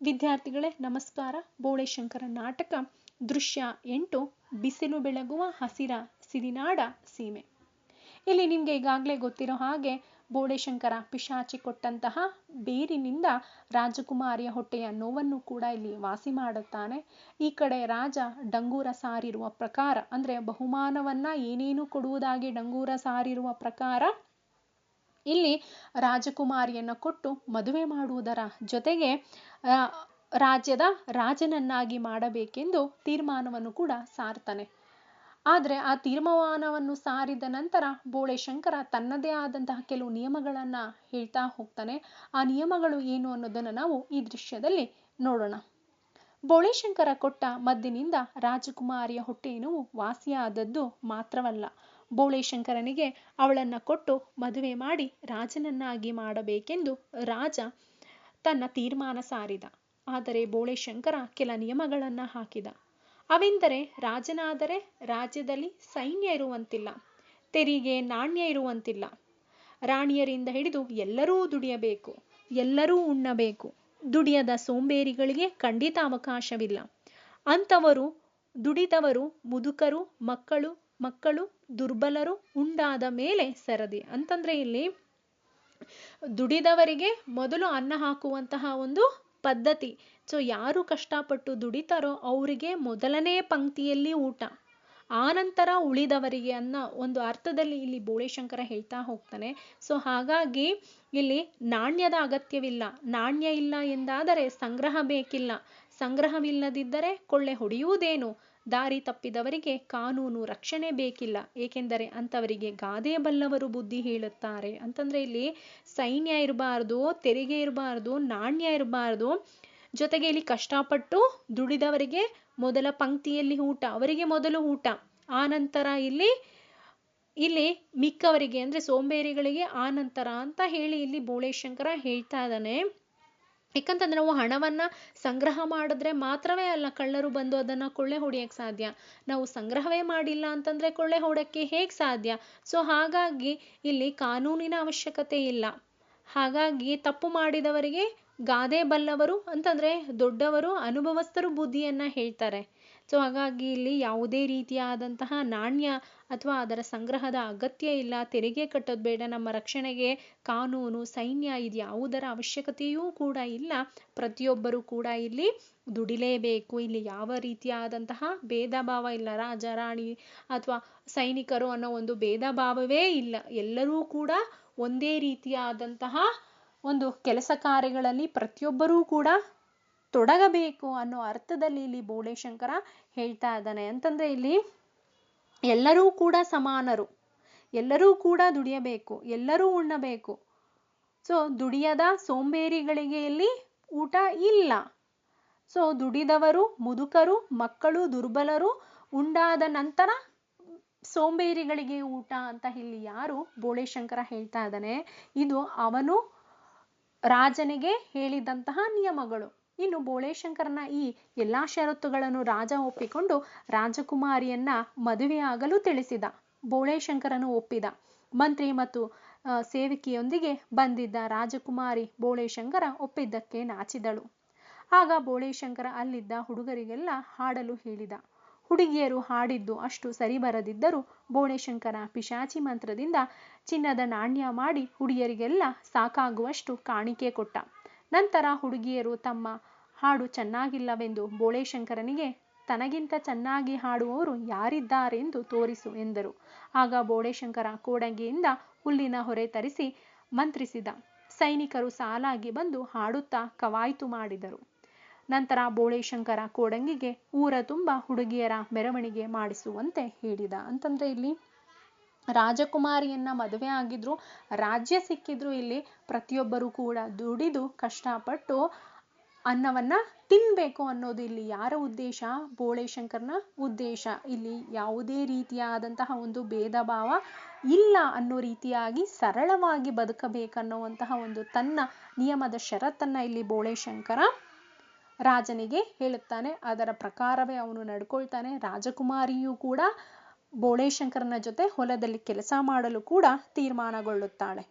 ವಿದ್ಯಾರ್ಥಿಗಳೇ, ನಮಸ್ಕಾರ. ಬೋಳೆಶಂಕರ ನಾಟಕ, ದೃಶ್ಯ ಎಂಟು, ಬಿಸಿಲು ಬೆಳಗುವ ಹಸಿರ ಸಿರಿನಾಡ ಸೀಮೆ. ಇಲ್ಲಿ ನಿಮಗೆ ಈಗಾಗಲೇ ಗೊತ್ತಿರೋ ಹಾಗೆ, ಬೋಳೆಶಂಕರ ಪಿಶಾಚಿ ಕೊಟ್ಟಂತಹ ಬೇರಿನಿಂದ ರಾಜಕುಮಾರಿಯ ಹೊಟ್ಟೆಯ ನೋವನ್ನು ಕೂಡ ಇಲ್ಲಿ ವಾಸಿ ಮಾಡುತ್ತಾನೆ. ಈ ಕಡೆ ರಾಜ ಡಂಗೂರ ಸಾರಿರುವ ಪ್ರಕಾರ, ಅಂದ್ರೆ ಬಹುಮಾನವನ್ನ ಏನೇನು ಕೊಡುವುದಾಗಿ ಡಂಗೂರ ಸಾರಿರುವ ಪ್ರಕಾರ ಇಲ್ಲಿ ರಾಜಕುಮಾರಿಯನ್ನು ಕೊಟ್ಟು ಮದುವೆ ಮಾಡುವುದರ ಜೊತೆಗೆ ರಾಜ್ಯದ ರಾಜನನ್ನಾಗಿ ಮಾಡಬೇಕೆಂದು ತೀರ್ಮಾನವನ್ನು ಕೂಡ ಸಾರ್ತಾನೆ. ಆದರೆ ಆ ತೀರ್ಮಾನವನ್ನು ಸಾರಿದ ನಂತರ ಬೋಳೆ ಶಂಕರ ತನ್ನದೇ ಆದಂತಹ ಕೆಲವು ನಿಯಮಗಳನ್ನ ಹೇಳ್ತಾ ಹೋಗ್ತಾನೆ. ಆ ನಿಯಮಗಳು ಏನು ಅನ್ನೋದನ್ನು ನಾವು ಈ ದೃಶ್ಯದಲ್ಲಿ ನೋಡೋಣ. ಬೋಳೆ ಶಂಕರ ಕೊಟ್ಟ ಮದ್ದಿನಿಂದ ರಾಜಕುಮಾರಿಯ ಹೊಟ್ಟೆ ವಾಸಿಯಾದದ್ದು ಮಾತ್ರವಲ್ಲ. ಬೋಳೆಶಂಕರನಿಗೆ ಅವಳನ್ನ ಕೊಟ್ಟು ಮದುವೆ ಮಾಡಿ ರಾಜನನ್ನಾಗಿ ಮಾಡಬೇಕೆಂದು ರಾಜ ತನ್ನ ತೀರ್ಮಾನ ಸಾರಿದ. ಆದರೆ ಬೋಳೆಶಂಕರ ಕೆಲ ನಿಯಮಗಳನ್ನ ಹಾಕಿದ. ಅವೆಂದರೆ ರಾಜನಾದರೆ ರಾಜ್ಯದಲ್ಲಿ ಸೈನ್ಯ ಇರುವಂತಿಲ್ಲ, ತೆರಿಗೆ ನಾಣ್ಯ ಇರುವಂತಿಲ್ಲ. ರಾಣಿಯರಿಂದ ಹಿಡಿದು ಎಲ್ಲರೂ ದುಡಿಯಬೇಕು, ಎಲ್ಲರೂ ಉಣ್ಣಬೇಕು. ದುಡಿಯದ ಸೋಂಬೇರಿಗಳಿಗೆ ಖಂಡಿತ ಅವಕಾಶವಿಲ್ಲ. ಅಂಥವರು, ದುಡಿದವರು ಮುದುಕರು, ಮಕ್ಕಳು ಮಕ್ಕಳು ದುರ್ಬಲರು ಉಂಡಾದ ಮೇಲೆ ಸರದಿ. ಅಂತಂದ್ರೆ ಇಲ್ಲಿ ದುಡಿದವರಿಗೆ ಮೊದಲು ಅನ್ನ ಹಾಕುವಂತಹ ಒಂದು ಪದ್ಧತಿ. ಸೊ ಯಾರು ಕಷ್ಟಪಟ್ಟು ದುಡಿತಾರೋ ಅವರಿಗೆ ಮೊದಲನೇ ಪಂಕ್ತಿಯಲ್ಲಿ ಊಟ. ಆನಂತರ ಉಳಿದವರಿಗೆ ಅನ್ನ ಒಂದು ಅರ್ಥದಲ್ಲಿ ಇಲ್ಲಿ ಬೋಳೆಶಂಕರ ಹೇಳ್ತಾ ಹೋಗ್ತಾನೆ. ಸೊ ಹಾಗಾಗಿ ಇಲ್ಲಿ ನಾಣ್ಯದ ಅಗತ್ಯವಿಲ್ಲ. ನಾಣ್ಯ ಇಲ್ಲ ಎಂದಾದರೆ ಸಂಗ್ರಹ ಬೇಕಿಲ್ಲ. ಸಂಗ್ರಹವಿಲ್ಲದಿದ್ದರೆ ಕೊಳ್ಳೆ ಹೊಡೆಯುವುದೇನು? ದಾರಿ ತಪ್ಪಿದವರಿಗೆ ಕಾನೂನು ರಕ್ಷಣೆ ಬೇಕಿಲ್ಲ. ಏಕೆಂದರೆ ಅಂಥವರಿಗೆ ಗಾದೆ ಬಲ್ಲವರು ಬುದ್ಧಿ ಹೇಳುತ್ತಾರೆ. ಅಂತಂದ್ರೆ ಇಲ್ಲಿ ಸೈನ್ಯ ಇರಬಾರ್ದು, ತೆರಿಗೆ ಇರಬಾರ್ದು, ನಾಣ್ಯ ಇರಬಾರ್ದು. ಜೊತೆಗೆ ಇಲ್ಲಿ ಕಷ್ಟಪಟ್ಟು ದುಡಿದವರಿಗೆ ಮೊದಲ ಪಂಕ್ತಿಯಲ್ಲಿ ಊಟ, ಅವರಿಗೆ ಮೊದಲು ಊಟ. ಆನಂತರ ಇಲ್ಲಿ ಇಲ್ಲಿ ಮಿಕ್ಕವರಿಗೆ ಅಂದ್ರೆ ಸೋಂಬೇರಿಗಳಿಗೆ ಆನಂತರ ಅಂತ ಹೇಳಿ ಇಲ್ಲಿ ಬೋಳೇಶಂಕರ ಹೇಳ್ತಾ ಇದ್ದಾನೆ. ಯಾಕಂತಂದ್ರೆ ನಾವು ಹಣವನ್ನ ಸಂಗ್ರಹ ಮಾಡಿದ್ರೆ ಮಾತ್ರವೇ ಅಲ್ಲ ಕಳ್ಳರು ಬಂದು ಅದನ್ನ ಕೊಳ್ಳೆ ಹೊಡಿಯಕ್ಕೆ ಸಾಧ್ಯ. ನಾವು ಸಂಗ್ರಹವೇ ಮಾಡಿಲ್ಲ ಅಂತಂದ್ರೆ ಕೊಳ್ಳೆ ಹೊಡಕ್ಕೆ ಹೇಗ್ ಸಾಧ್ಯ? ಸೊ ಹಾಗಾಗಿ ಇಲ್ಲಿ ಕಾನೂನಿನ ಅವಶ್ಯಕತೆ ಇಲ್ಲ. ಹಾಗಾಗಿ ತಪ್ಪು ಮಾಡಿದವರಿಗೆ ಗಾದೆ ಬಲ್ಲವರು ಅಂತಂದ್ರೆ ದೊಡ್ಡವರು, ಅನುಭವಸ್ಥರು ಬುದ್ಧಿಯನ್ನ ಹೇಳ್ತಾರೆ. ಸೊ ಹಾಗಾಗಿ ಇಲ್ಲಿ ಯಾವುದೇ ರೀತಿಯಾದಂತಹ ನಾಣ್ಯ ಅಥವಾ ಅದರ ಸಂಗ್ರಹದ ಅಗತ್ಯ ಇಲ್ಲ, ತೆರಿಗೆ ಕಟ್ಟೋದು ಬೇಡ, ನಮ್ಮ ರಕ್ಷಣೆಗೆ ಕಾನೂನು, ಸೈನ್ಯ ಇದು ಯಾವುದರ ಅವಶ್ಯಕತೆಯೂ ಕೂಡ ಇಲ್ಲ, ಪ್ರತಿಯೊಬ್ಬರೂ ಕೂಡ ಇಲ್ಲಿ ದುಡಿಲೇಬೇಕು. ಇಲ್ಲಿ ಯಾವ ರೀತಿಯಾದಂತಹ ಭೇದ ಭಾವ ಇಲ್ಲ, ರಾಜ, ರಾಣಿ ಅಥವಾ ಸೈನಿಕರು ಅನ್ನೋ ಒಂದು ಭೇದ ಭಾವವೇ ಇಲ್ಲ. ಎಲ್ಲರೂ ಕೂಡ ಒಂದೇ ರೀತಿಯಾದಂತಹ ಒಂದು ಕೆಲಸ ಕಾರ್ಯಗಳಲ್ಲಿ ಪ್ರತಿಯೊಬ್ಬರೂ ಕೂಡ ತೊಡಗಬೇಕು ಅನ್ನೋ ಅರ್ಥದಲ್ಲಿ ಇಲ್ಲಿ ಬೋಳೇಶಂಕರ ಹೇಳ್ತಾ ಇದ್ದಾನೆ. ಅಂತಂದ್ರೆ ಇಲ್ಲಿ ಎಲ್ಲರೂ ಕೂಡ ಸಮಾನರು. ಎಲ್ಲರೂ ಕೂಡ ದುಡಿಯಬೇಕು. ಎಲ್ಲರೂ ಉಣ್ಣಬೇಕು. ಸೊ ದುಡಿಯದ ಸೋಂಬೇರಿಗಳಿಗೆ ಇಲ್ಲಿ ಊಟ ಇಲ್ಲ. ಸೊ ದುಡಿದವರು ಮುದುಕರು, ಮಕ್ಕಳು, ದುರ್ಬಲರು ಉಂಡಾದ ನಂತರ ಸೋಂಬೇರಿಗಳಿಗೆ ಊಟ ಅಂತ ಇಲ್ಲಿ ಯಾರು ಬೋಳೇಶಂಕರ ಹೇಳ್ತಾ ಇದ್ದಾನೆ. ಇದು ಅವನು ರಾಜನಿಗೆ ಹೇಳಿದಂತಹ ನಿಯಮಗಳು. ಇನ್ನು ಬೋಳೇಶಂಕರನ ಈ ಎಲ್ಲಾ ಷರತ್ತುಗಳನ್ನು ರಾಜ ಒಪ್ಪಿಕೊಂಡು ರಾಜಕುಮಾರಿಯನ್ನ ಮದುವೆಯಾಗಲು ತಿಳಿಸಿದ. ಬೋಳೇಶಂಕರನು ಒಪ್ಪಿದ. ಮಂತ್ರಿ ಮತ್ತು ಸೇವಕಿಯೊಂದಿಗೆ ಬಂದಿದ್ದ ರಾಜಕುಮಾರಿ ಬೋಳೇಶಂಕರ ಒಪ್ಪಿದ್ದಕ್ಕೆ ನಾಚಿದಳು. ಆಗ ಬೋಳೇಶಂಕರ ಅಲ್ಲಿದ್ದ ಹುಡುಗರಿಗೆಲ್ಲ ಹಾಡಲು ಹೇಳಿದ. ಹುಡುಗಿಯರು ಹಾಡಿದ್ದು ಅಷ್ಟು ಸರಿ ಬರದಿದ್ದರೂ ಬೋಣೇಶಂಕರ ಪಿಶಾಚಿ ಮಂತ್ರದಿಂದ ಚಿನ್ನದ ನಾಣ್ಯ ಮಾಡಿ ಹುಡುಗಿಯರಿಗೆಲ್ಲ ಸಾಕಾಗುವಷ್ಟು ಕಾಣಿಕೆ ಕೊಟ್ಟ. ನಂತರ ಹುಡುಗಿಯರು ತಮ್ಮ ಹಾಡು ಚೆನ್ನಾಗಿಲ್ಲವೆಂದು ಬೋಳೇಶಂಕರನಿಗೆ ತನಗಿಂತ ಚೆನ್ನಾಗಿ ಹಾಡುವವರು ಯಾರಿದ್ದಾರೆಂದು ತೋರಿಸು ಎಂದರು. ಆಗ ಬೋಳೇಶಂಕರ ಕೋಡಂಗಿಯಿಂದ ಹುಲ್ಲಿನ ಹೊರೆ ತರಿಸಿ ಮಂತ್ರಿಸಿದ. ಸೈನಿಕರು ಸಾಲಾಗಿ ಬಂದು ಹಾಡುತ್ತಾ ಕವಾಯಿತು ಮಾಡಿದರು. ನಂತರ ಬೋಳೇಶಂಕರ ಕೋಡಂಗಿಗೆ ಊರ ತುಂಬ ಹುಡುಗಿಯರ ಮೆರವಣಿಗೆ ಮಾಡಿಸುವಂತೆ ಹೇಳಿದ. ಅಂತಂದ್ರೆ ಇಲ್ಲಿ ರಾಜಕುಮಾರಿಯನ್ನ ಮದುವೆ ಆಗಿದ್ರು, ರಾಜ್ಯ ಸಿಕ್ಕಿದ್ರು ಇಲ್ಲಿ ಪ್ರತಿಯೊಬ್ಬರು ಕೂಡ ದುಡಿದು ಕಷ್ಟಪಟ್ಟು ಅನ್ನವನ್ನ ತಿನ್ಬೇಕು ಅನ್ನೋದು ಇಲ್ಲಿ ಯಾರ ಉದ್ದೇಶ? ಬೋಳೇಶಂಕರ್ನ ಉದ್ದೇಶ. ಇಲ್ಲಿ ಯಾವುದೇ ರೀತಿಯಾದಂತಹ ಒಂದು ಭೇದ ಭಾವ ಇಲ್ಲ ಅನ್ನೋ ರೀತಿಯಾಗಿ ಸರಳವಾಗಿ ಬದುಕಬೇಕನ್ನುವಂತಹ ಒಂದು ತನ್ನ ನಿಯಮದ ಷರತ್ತನ್ನ ಇಲ್ಲಿ ಬೋಳೇಶಂಕರ ರಾಜನಿಗೆ ಹೇಳುತ್ತಾನೆ. ಅದರ ಪ್ರಕಾರವೇ ಅವನು ನಡ್ಕೊಳ್ತಾನೆ. ರಾಜಕುಮಾರಿಯೂ ಕೂಡ ಬೋಳೇಶಂಕರನ ಜೊತೆ ಹೊಲದಲ್ಲಿ ಕೆಲಸ ಮಾಡಲು ಕೂಡ ತೀರ್ಮಾನಗೊಳ್ಳುತ್ತಾಳೆ.